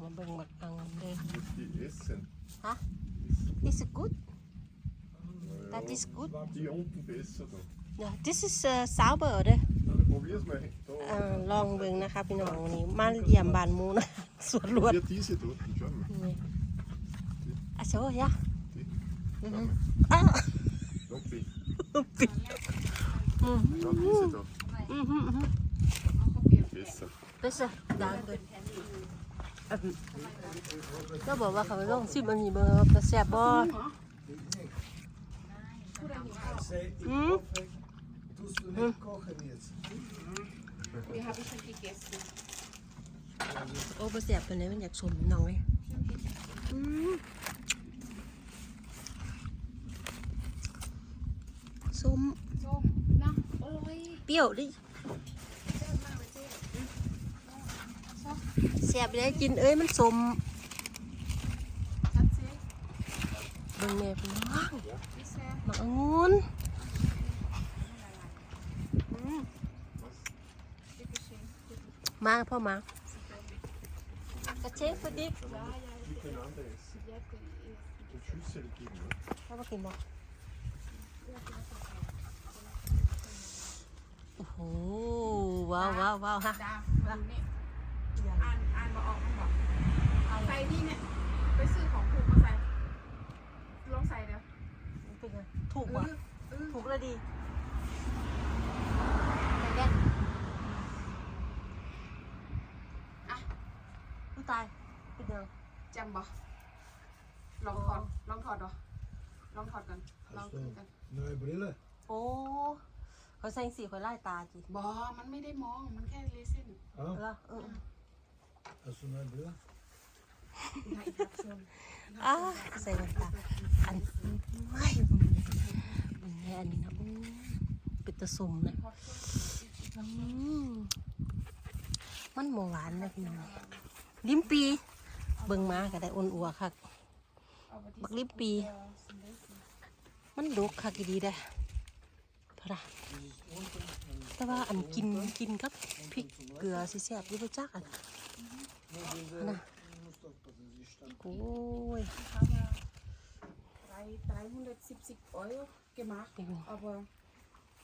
มาเบิ่งหมักอังเด้อ Die essen. ฮะ Is it good That is good Die unten besser da. Yeah this is uh, sour เด้อ Probier's mal. Da. เอ่อลองเบิ่งนะคะพี่น้องวันนี้มาเยี่ยมบ้านหมูนะ สวนรวด Probier diese dort. Schau mal. นี่อ่ะโชว์ยะ Die. อือ Schau ฮึ mal. อ้าว Loppi. ปิดอืม Schau diese da. อืมอืมอืม Besser. เด้อดังเบิ่ง อืมก็บอกว่าเขาลองชิมอันนี้เบิ่งว่าจะแซ่บบ่ Sei, ich Hm? hoffe, tust du nicht kochen jetzt. Die habe ich schon gegessen. โอ้บ่แซ่บปานใดมันอยากสมน้องเว้ยอืมส้มส้มนะอร่อยเปรี้ยวดิ แซ่บมากเลยเจ๊ชอบ แซ่บเลยกินเอ้ยมันสมชัดเบิ่งแม่พี่น้องพี่แซ่บมักองุ่นมะเชงมาพ่อมากระเชฟดิก Miteinander essen. Und Schüssel geben. Ne? พ่อมากินบ่โอ้โหว้าวว้าวว้าวฮะ นี่เนี่ย ไปซื้อของถูกมาใส่ลองใส่เดี๋ยวเป็นไงถูกเอว่ะอเออถูกแล้วดีไปแกนอะผู้ตายเป็นยังจำบ่ลองถอดลองถอดเหรอลองถอดกันลอง Hast คุย du กัน neue Brille? โอ้เขาใส่สีเขาไล่ตาจีบอมันไม่ได้มองมันแค่เลเส้น Ah, แล้วเออ hast du neue Brille? Ja, ich hab schon. อ่าใส่แว่นตาอันไม่มึงแม่อันนี้นะอู้เป็นตะสมนะอืมมันหมหวานนะพี่น้องลิ้มปี เบิ่งมาก็ได้อ้วนอัวคักบักลิ้มปี มันดกคักอีดีได้พะดะแต่ว่าอันกินกินกับพริกเกลือสิแซ่บอยี่บ่จักอันนะ musst aufpassen, sie stand. โอ้ย Ich habe drei, 370 Euro gemacht, Ja. aber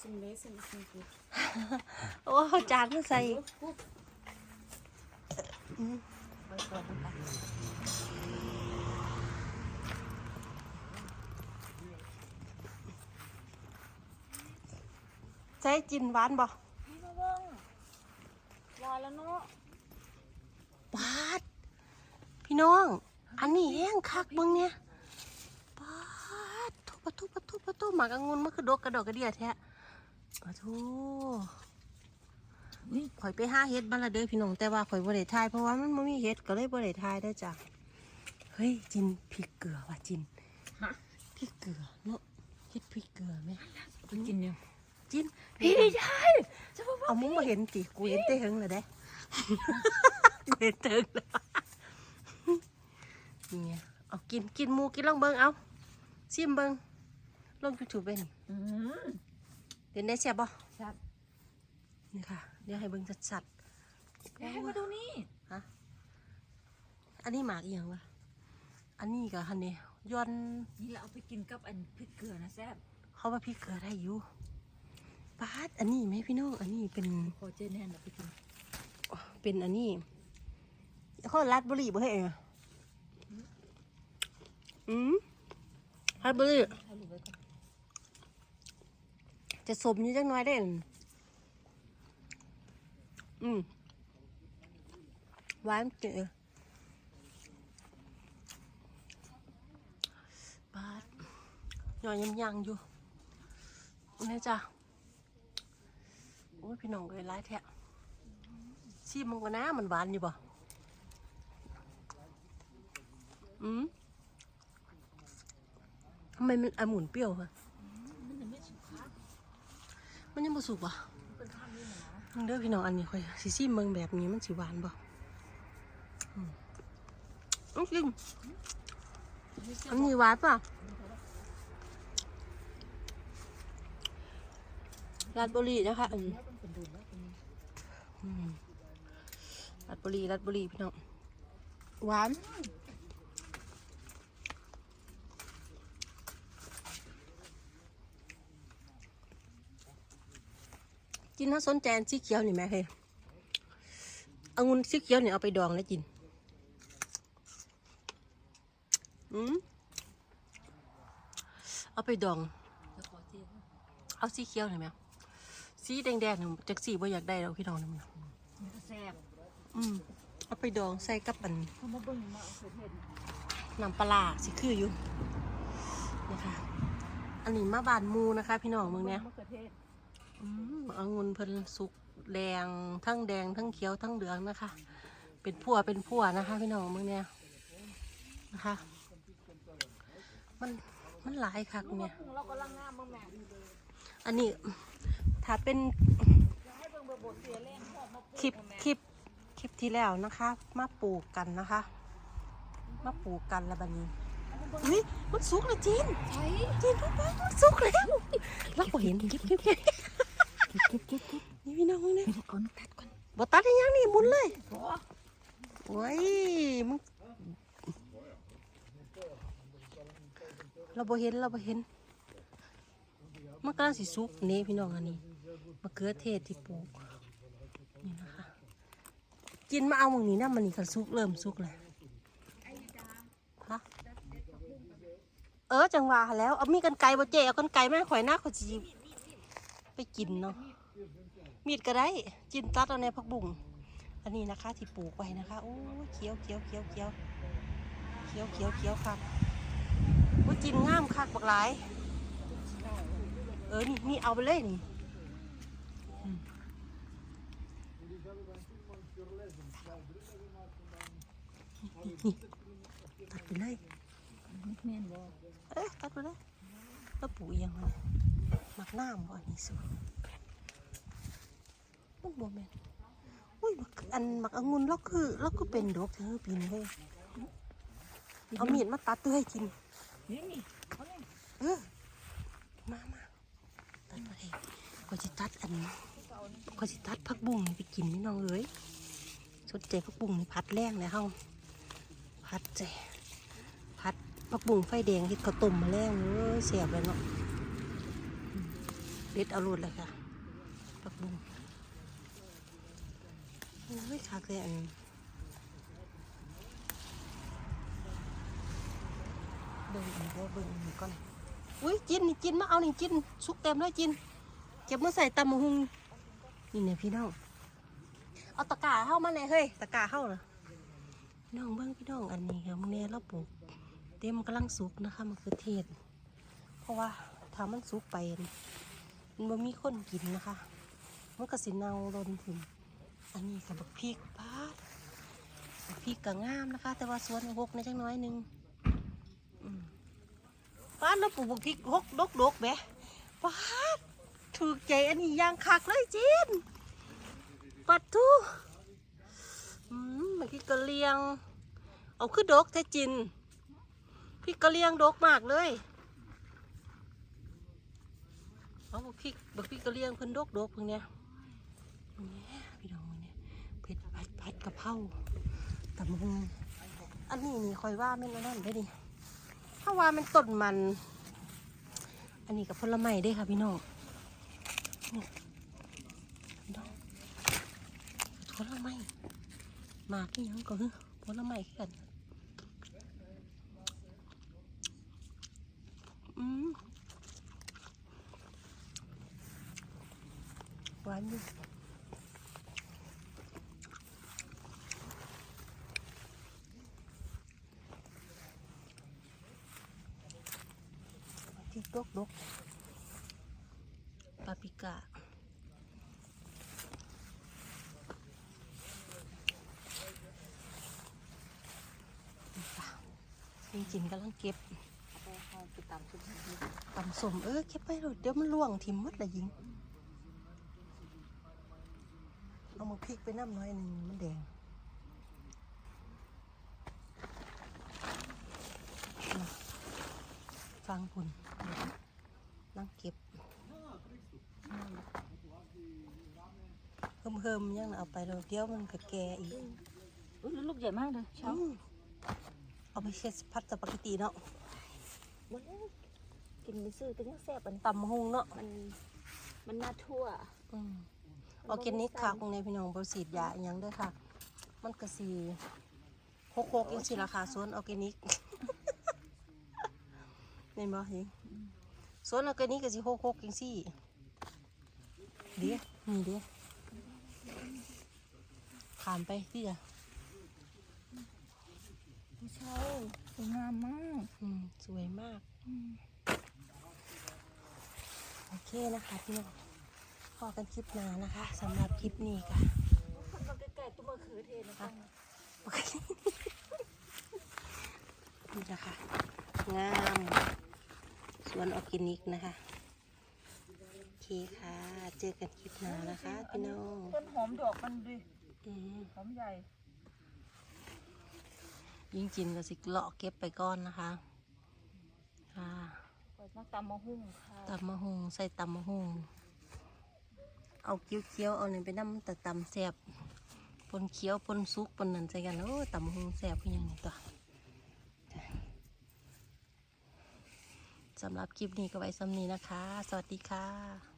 zum Lesen ist nicht gut. โอ้เอาจานมาใส่ Gut, gut. ไปก่อนไปใช้จิ พี่น้อง อันนี้แห้งคักเบิ่งเนี่ยปาดทุบปะทุบปะทุบปะทุบหมากองุ่นมันคือดกกระดอกกระเดียแท้ปะทูนี่ข่อยไปห้าเฮ็ดบ้านละเด้อพี่น้องแต่ว่าข่อยบ่ได้ทายเพราะว่ามันบ่มีเฮ็ดก็เลยบ่ได้ทายได้อจ้ะเฮ้ยจินพริกเกลือว่ะจินพริกเกลือเนาะเฮ็ดพริกเกลือไหมไปกินเนี่ยจินพี่ยายเอามุ้งมาเห็นติกูเห็นเต้เฮงเลยเด้กูเห็นเต้เฮงเลย เนี่ยเอากินกินหมูกินลองเบิงเอาซิมเบิงลงยูทูบไปนี่อืมเดี๋ยวได้แซ่บบ่ชัดนี่ค่ะ เดี๋ยวให้เบิงชัดให้มาดูนี่ๆอันนี้หมากอีหยังวะอันนี้กับฮันนี่ย้อนนี่เราเอาไปกินกับอันพริกเกลือนะแซ่บเขาว่าพริกเกลือได้อยู่ปาดอันนี้ไหมพี่น้องอันนี้เป็นขอเจแน่นเอาไปกินเป็นอันนี้เขาลัดบุหรี่บ่ให้เอง อืมลัดบุหรี่ให้ลูกไว้ก่อนจะสมอยู่จังน้อยได้ออืมหวานเจ๋อปาดหน่อยยังยังอยู่นี่จ้ะโอ้ยพี่น้องเลยร้ายแท้ชิมมันก็นะมันหวานอยู่บ่อืม ทำไมมันองุ่นเปรี้ยวฮะมันยังไม่สุกค่ะมันยังบ่สุกบ่เป็นข้าวนี่นะมึงเด้อพี่น้องอันนี้ค่อยสิซิมเบิ่งแบบนี้มันสิหวานบ่อืมจริงอันนี้หวานป่ะราดบุรีนะคะอันนี้เป็นดูแล้วเป็นอืมราดบุรีราดบุรีพี่น้องหวาน จินถ้าสนใจอันสีเขียวนี่ไหมเฮ้ยเอางุนสีเขียวนี่เอาไปดองแล้วจินอืมเอาไปดองแล้วขอเจียวเอาสีเขียวหน่อยไหมสีแดงๆนี่จากสีบ่อยากได้เราพี่น้องนี่มันมันก็แซ่บอืมเอาไปดองใส่กับอันเขามาเบิ่งมาเอาเศษเห็ดน้ำปลาร้าสิคืออยู่นะคะอันนี้มาบานหมูนะคะ พี่น้องมึงเนี่ยมะเขื อเอืมองุ่นเพิ่นสุกแดงทั้งแดงทั้งเขียวทั้งเหลืองนะคะ เป็นพั่วเป็นพั่วนะคะ พี่น้องมึงเนี่ยนะคะ มันมันหลายค่ะคุณเนี่ยอันนี้ถ้าเป็นคลิปคลิปคลิปที่แล้วนะคะ มาปลูกกันนะคะ มาปลูกกันแล้วบัดนี้อุ้ยมันสุกแล้วจีนจีนปุ๊บปุ๊บมันสุกแล้วเราเห็น เก็บเก็บเก็บนี่พี่น้องเนี่ยก่อนตัดก่อนบ่ตัดได้ยังนี่หมุนเลยโอ้โอ้ยมึงเราบ่เห็นเราบ่เห็นมันกำลังสิสุกนี่พี่น้องอันนี้มะเขือเทศที่ปลูกนี่นะคะกินมาเอาหมึงนี้นะมันนี่ก็สุกเริ่มสุกเลยฮะเออจังหวะแล้วเอามีกันไก่บ่เจ๊เอากันไก่แม่ข่อยหน้าข่อยจี ไปกินเนาะมีดก็ได้จินตัดเอาในผักบุ้งอันนี้นะคะที่ปลูกไว้นะคะโอ้ยเขียวเขียวเขียวเขียวเขียวเขียวเขียวคักโอ้ยจินงามคักบักหลาย เออนี่นี่เอาไปเลยนี่อืมนี่ตัดไปเลยแม่นบ่เอ๊ะตัดไปเลยแล้วปลูกอีกอยังไง หมักน้ำบ่อันนี้สิมันบ่แม่นอุ้ยหมักอันหมักองุ่นแล้วคือแล้วก็เป็นดอกเธอปีนเลยเอามีดมาตัดตัวให้กินนี่นี่เอาเลยเออมามาตัดมาเลยก็จะตัดอันก็จะตัดผักบุ้งนี่ไปกินนี่น้องเอ้ยสนใจผักบุ้งนี่พัดแรงเลยเฮาพัดใจพัดผักบุ้งไฟแดงเห็ดข้าวต้มมาแรงเอ้ยเสียบเลยเนาะอืม เด็ดเอารดเลยค่ะผักบุ้งโอ้ยคักเลยอันเบิ่งอันเดียวเบิ่งอันก่อนอุ้ยจินนี่จินมาเอานี่จินสุกเต็มเลยจินเก็บมาใส่ตำมะฮุงนี่เนี่ยพี่น้องเอาตะกาเข้ามาเลยเฮ้ยตะกาเข้าเหรอพี่น้องเบิ้งพี่น้องอันนี้ค่ะมึงเนี่ยเราปลูกเต็มกำลังสุกนะคะมันคือเทศ เพราะว่าถ้ามันสุกไปนี่ มันบ่มีคนกินนะคะ มันก็สิเน่าลนถึงอันนี้กับบักพริกปาดบักพริกก็งามนะคะ แต่ว่าสวนหกในจังน้อยหนึงป้าดแล้วปลูกบักพริกหกดกดกๆแหมป้าถูกใจอันนี้ยางคักเลยจีนปัดทูอืมบักพริกกะเลียง เอาคือดกแท้จินพริกกะเลียงดกมากเลย เอาบักพริกบักพริกกะเลียงเพิ่นดกดกเพิ่งเนี้ยเนี่ยพี่น้องเนี่ยเผ็ดผัดผัดกะเพราตำมึงอันนี้นี่คอยว่าแม่นอันนั้นได้ดิถ้าว่ามันต้นมัน อันนี้กับผลไม้ได้ค่ะพี่น้องพี่น้องผลไม้มากนี่ยังก็คือผลไม้คือกัน อืมหวานอยู่ที่ดกดกปาปริก้าจริงๆกำลังเก็บเอาเอาไปตำซุปให้ดูตำสมเออเก็บไปเถอะเดี๋ยวมันล่วงทิมหมดละยิง เอามาพริกไปน้ำน้อยหนึ่งมันแดงน่ะฟังคุณนั่งเก็บเฮิมเฮิมๆยังน่ะเอาไปแล้วเดี๋ยวมันก็แก่อีกอุ้ยลูกใหญ่มากเลยเช้าอืมเอาไปเช็ดพัดสปาเกตตีเนาะหมดแล้วกินไปซื้อก็ยังแซ่บอันตำหุงเนาะมันมันน่าทั่ว อืม ออร์แกนิกค่ะคงในพี่น้องบริสีดยาอหย่างเด้วยค่ะ มันก็สีโคกๆยังสิราคาสวนออร์แกนิกเห็นบ่เห็นสวนออร์แกนิกก็สิโคกๆยังสิเดี๋ยวนี่เดี๋ยวขามไปพี่อะผู้เช่าสวยงามมากอืมสวยมากโอเคนะคะพี่น้อง พอกันคลิปหน้านะคะสำหรับคลิปนี้ค่ะคนมาใกล้ๆตัวมะเขือเทศนะคะโอเคนี่นะคะ งามสวนออร์แกนิกนะคะโอเคค่ะ เจอกันคลิปหน้านะคะพี่น้องต้นหอมดอกมันดิอืมหอมใหญ่ยิ่งจินก็สิเลาะเก็บไปก่อนนะคะค่ะเปิดมาตำมะฮุ่งค่ะตำมะฮุงใส่ตำมะฮุง เอาเกี้ยวเคี้ยวๆเอาเนี่ยไปน้ำแต่ตำแซบปนเคี้ยวปนซุกปนนั่นใส่กันโอ้ตำมะฮุงแซ่บคือหยังนี่ตัวสำหรับคลิปนี้ก็ไว้ซ้ำนี้นะคะ สวัสดีค่ะ